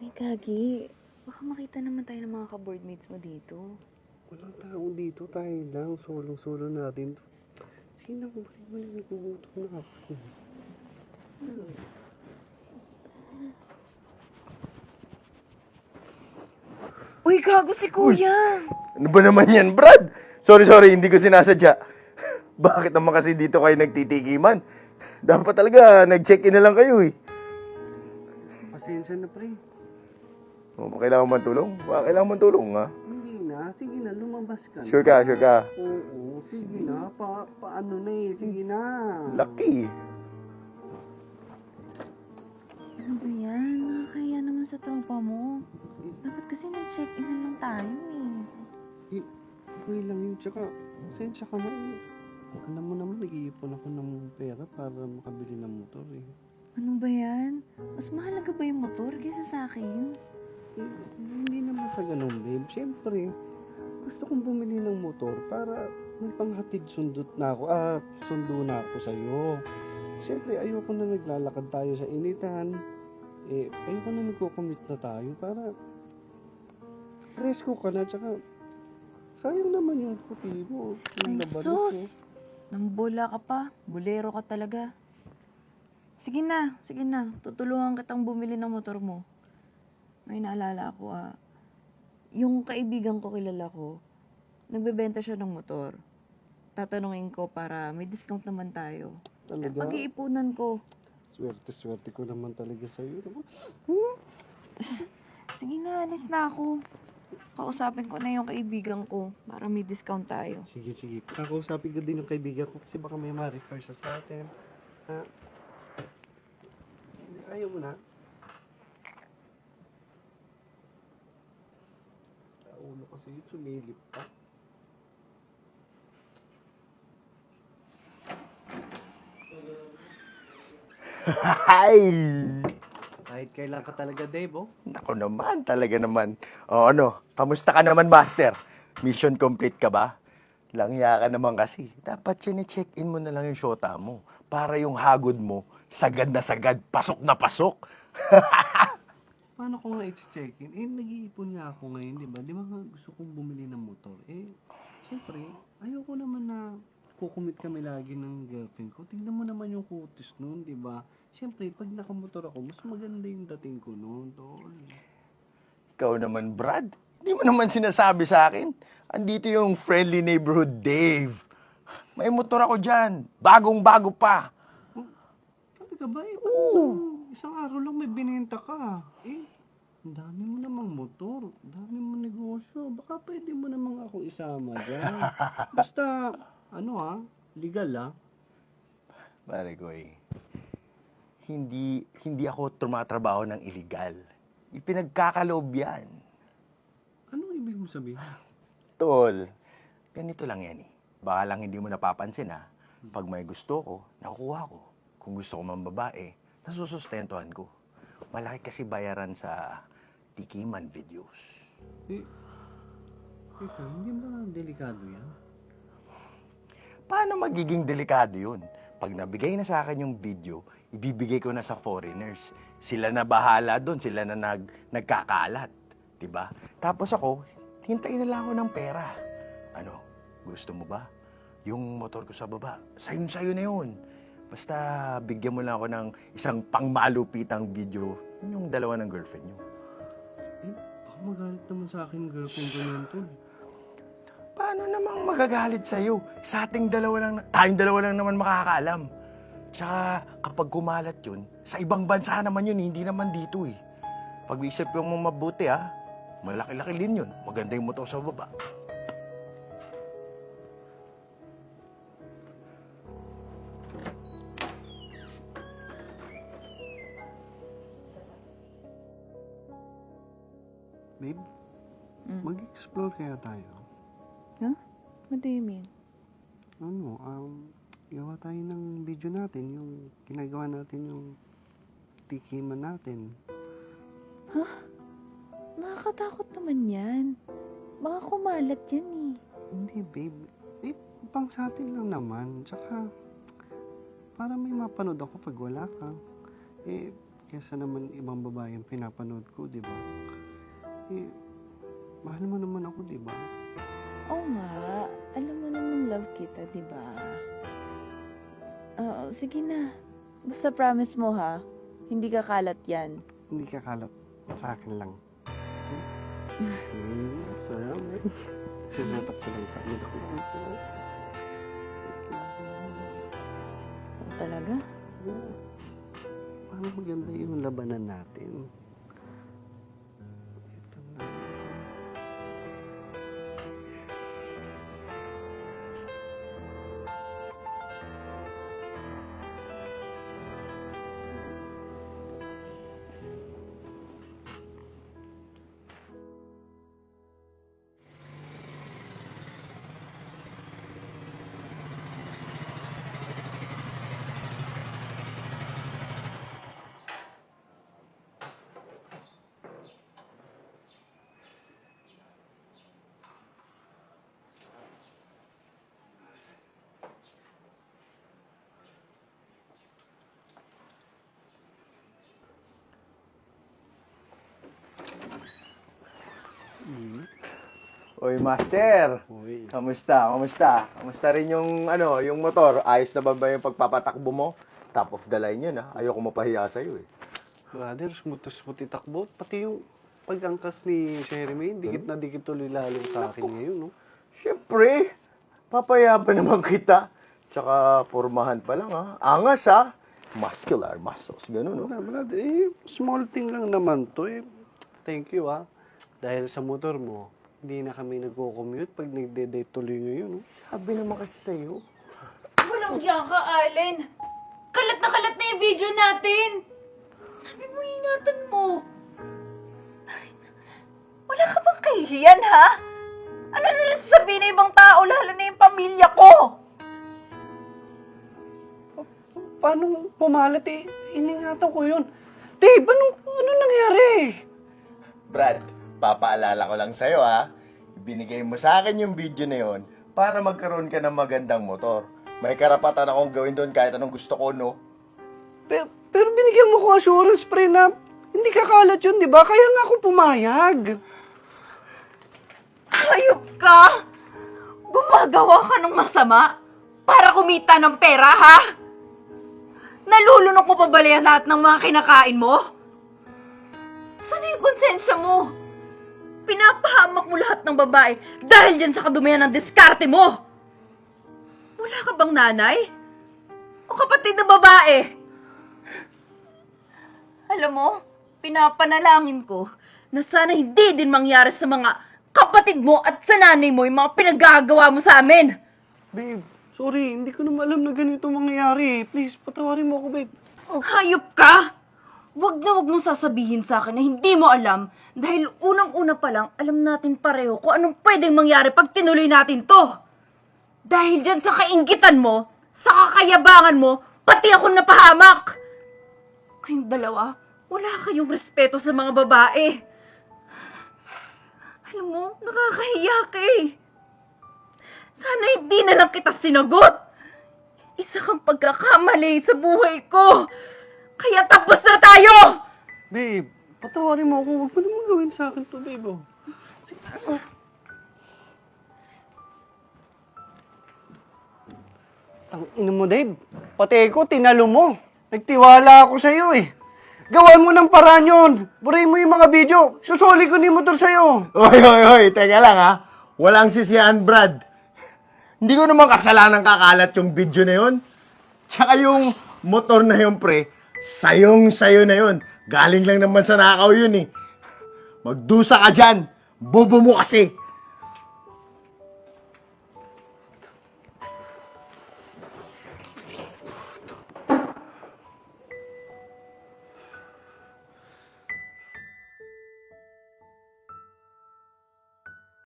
Uy, Gagi. Baka makita naman tayo ng mga ka-boardmates mo dito. Walang tao dito, tayo lang. Solo-solo natin. Sino ko ba naman nagugutom na ako? Uy, gago si Kuya! Ano ba naman yan, Brad? Sorry, sorry, hindi ko sinasadya. Bakit naman kasi dito kayo nagtitikiman? Dapat talaga, nag-check-in na lang kayo eh. Pasensya na, pre. O, ba kailangan man tulong? Ba, kailangan man tulong, ha? Hindi na. Sige na, lumabas ka na. Sure ka, sure ka. Oo, sige na. Pa, paano na eh. Sige na. Lucky. Ano ba yan? Nakakaya naman sa tropa mo. Dapat kasi nag-check-in na lang tayo eh. Okay lang yun. Tsaka, pasensya ka na eh. Alam mo naman, nag-iipon ako ng pera para makabili ng motor eh. Ano ba yan? Mas mahalaga ba yung motor kaysa sa akin? Eh, Hindi naman sa ganun, babe. Siyempre, gusto kong bumili ng motor para may panghatid sundot na ako. Ah, sundo na ako sa'yo. Siyempre, ayoko na naglalakad tayo sa initan. Eh, ayoko na nagko-commit na tayo para presko ka na. Tsaka, sayang naman yung puti mo. Yung Ay, sus! mo. Nambula ka pa. Bolero ka talaga. Sige na, sige na. Tutulungan kitang bumili ng motor mo. May naalala ako ah. Yung kaibigan ko kilala ko, nagbebenta siya ng motor. Tatanungin ko para may discount naman tayo. Talaga, Pag-iipunan ko. swerte-swerte ko naman talaga sa'yo. no? Sige na, alis na ako. Kausapin ko na yung kaibigan ko para may discount tayo. Sige, sige. Kakausapin ko din yung kaibigan ko kasi baka may ma-refer siya sa atin. Ha? Ayaw mo na? Sa ulo kasi yun, sumilip pa. Hi! Kahit kailan ka talaga, Dave, oh. Nako naman, talaga naman. O ano, kamusta ka naman, Master? Mission complete ka ba? Langya ka naman kasi. Dapat check-in mo na lang yung shota mo. Para yung hagod mo, sagad na sagad, pasok na pasok. Paano ko nga i-check-in? Eh, nag-iipon nga ako ngayon, di ba? Di ba nga gusto kong bumili ng motor? Eh, siyempre, ayoko naman na kukumit kami lagi ng girlfriend ko. Tingnan mo naman yung kutis noon, di ba? Siyempre, pag nakamotor ako, mas maganda yung dating ko noon, tol. Ikaw naman, Brad. Hindi mo naman sinasabi sa akin. Andito yung friendly neighborhood Dave. May motor ako dyan. Bagong-bago pa. Sabi ka ba, eh, Oo. Isang araw lang may binenta ka? Eh, ang dami mo namang motor, dami mo negosyo, baka pwede mo namang ako isama dyan. Basta, ano ha, legal ha. Pare ko eh. Hindi, hindi ako tumatrabaho ng illegal. Ipinagkakaloob yan. Anong ibig mo sabihin? Tol, ganito lang yan eh. Baka lang hindi mo napapansin ha. Pag may gusto ko, nakukuha ko. Kung gusto ko mang babae, nasusustentuhan ko. Malaki kasi bayaran sa tikiman videos. Eh, teka, hindi ba delikado yan? Paano magiging delikado yun? Pag nabigay na sa akin yung video, ibibigay ko na sa foreigners. Sila na bahala doon, sila na nag, nagkakalat. 'di ba? Tapos ako, hintayin na lang ako ng pera. Ano, gusto mo ba? Yung motor ko sa baba, sayon sayo na yun. Basta bigyan mo lang ako ng isang pangmalupitang video, yung dalawa ng girlfriend nyo. Eh, baka magalit naman sa akin yung girlfriend ko yun, tol. Paano namang magagalit sa'yo? Sa ating dalawa lang, tayong dalawa lang naman makakaalam. Tsaka kapag kumalat yun, sa ibang bansa naman yun, hindi naman dito eh. Pag-isip mo mabuti ha, malaki-laki din yun. Maganda yung motor sa baba. Babe, Mm. mag-explore kaya tayo. What do you mean? Ano, um, gawa tayo ng video natin, yung ginagawa natin yung tikiman natin. Nakakatakot naman yan. Baka kumalat yan eh. Hindi, babe. Eh, pang sa atin lang naman. Tsaka, para may mapanood ako pag wala ka. Eh, kesa naman ibang babae yung pinapanood ko, di ba? Eh, mahal mo naman ako, di ba? Oo nga. Alam mo naman love kita, di ba? Oo, sige na. Basta promise mo ha, hindi ka kalat yan. Hindi ka kalap sa akin lang. Hmm, salamat. Sisatak ko lang tayo. Oo, talaga? Paano maganda yung labanan natin? Oy, Master! Uy. Kamusta? Kamusta? Kamusta rin yung, ano, yung motor? Ayos na ba ba yung pagpapatakbo mo? Top of the line yun, ha? Ayoko mapahiya sa'yo, eh. Brother, smooth-smooth itakbo. Pati yung pag-angkas ni Jeremy, dikit na dikit tuloy lalo sa akin ngayon, no? Siyempre, papaya ba naman kita? Tsaka, pormahan pa lang, ha? Angas, ha? Muscular muscles, ganun, no? Wala, brother. Eh, small thing lang naman to, eh. Thank you, ha. Dahil sa motor mo, hindi na kami nagko-commute pag nagde-date tuloy ngayon, no? Sabi naman kasi sa'yo. Walang yan ka, Allen. Kalat na kalat na yung video natin. Sabi mo, ingatan mo. Ay, Wala ka bang kahihiyan, ha? Ano nila sasabihin ng ibang tao, lalo na yung pamilya ko? Paano pumalat, eh? Iningatan ko yun. Dave, anong, ano nangyari? Brad, papaalala ko lang sa'yo, ha? Binigay mo sa akin yung video na yon para magkaroon ka ng magandang motor. May karapatan akong gawin doon kahit anong gusto ko, no? Pero, pero binigyan mo ko assurance, pre, na hindi kakalat yun, di ba? Kaya nga ako pumayag. Hayop ka! Gumagawa ka ng masama para kumita ng pera, ha? Nalulunok mo pa ba lahat ng mga kinakain mo? Saan yung konsensya mo? Pinapahamak mo lahat ng babae dahil dyan sa kadumihan ng diskarte mo! Wala ka bang nanay? O kapatid na babae? Alam mo, pinapanalangin ko na sana hindi din mangyari sa mga kapatid mo at sa nanay mo yung mga pinagagawa mo sa amin. Babe, sorry, hindi ko naman alam na ganito mangyayari. Please, patawarin mo ako, babe. Hayop ka! Huwag na huwag mong sasabihin sa akin na hindi mo alam dahil unang-una pa lang alam natin pareho kung anong pwedeng mangyari pag tinuloy natin to. Dahil dyan sa kainggitan mo, sa kakayabangan mo, pati ako napahamak. Kayong dalawa, wala kayong respeto sa mga babae. Alam mo, nakakahiya ka eh. Sana hindi na lang kita sinagot. Isa kang pagkakamali sa buhay ko. Kaya tapos na tayo! Babe, patawarin mo ako. Huwag mo naman gawin sa akin to, babe. Oh. Sige, oh. Tang ina mo, Dave. Pati ko, tinalo mo. Nagtiwala ako sa'yo eh. Gawan mo ng paraan yun. Buray mo yung mga video. Susuli ko ni motor sa'yo. Oy, oy, oy, teka lang, ha? Walang sisiyan, Brad. Hindi ko naman kasalanan kakalat yung video na yun. Tsaka yung motor na yun, pre, sayong-sayo na yun. Galing lang naman sa nakaw yun, eh. Magdusa ka dyan. Bobo mo kasi.